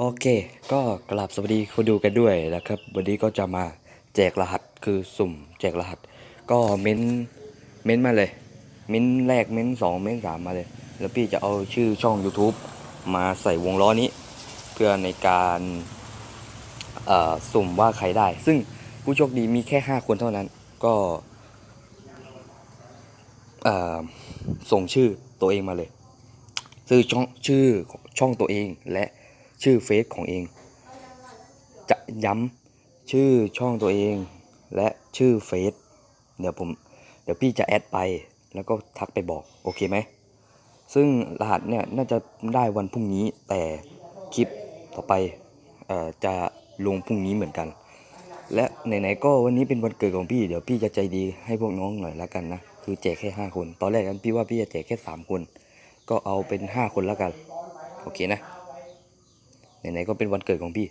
โอเค ก็กราบสวัสดีคนดูกันด้วยนะครับ วันนี้ก็จะมาแจกรหัสคือสุ่มแจกรหัส ก็เม้นเม้นมาเลย เม้นแรกเม้นสองเม้นสามมาเลย แล้วพี่จะเอาชื่อช่อง YouTube มาใส่วงล้อนี้ เพื่อในการสุ่มว่าใครได้ ซึ่งผู้โชคดีมีแค่ 5 คนเท่านั้น ก็ส่งชื่อตัวเองมาเลย ชื่อช่องชื่อช่องตัวเองและ ชื่อเฟซของเอง จะย้ำชื่อช่องตัวเอง และชื่อเฟซเดี๋ยวผมเดี๋ยวพี่จะแอดไปแล้วก็ทักไปบอกโอเคไหมซึ่งรหัสเนี่ยน่าจะได้วันพรุ่งนี้แต่คลิปต่อไปอจะลงพรุ่งนี้เหมือนกัน และไหนๆก็วันนี้เป็นวันเกิดของพี่เดี๋ยวพี่จะใจดีให้พวกน้องหน่อยละกันนะคือแจกแค่ห้าคน ตอนแรกนั้นพี่ว่าพี่จะแจกแค่สามคน ก็เอาเป็นห้าคนล้วกัน โอเคนะ ไหนๆก็เป็นวันเกิดของพี่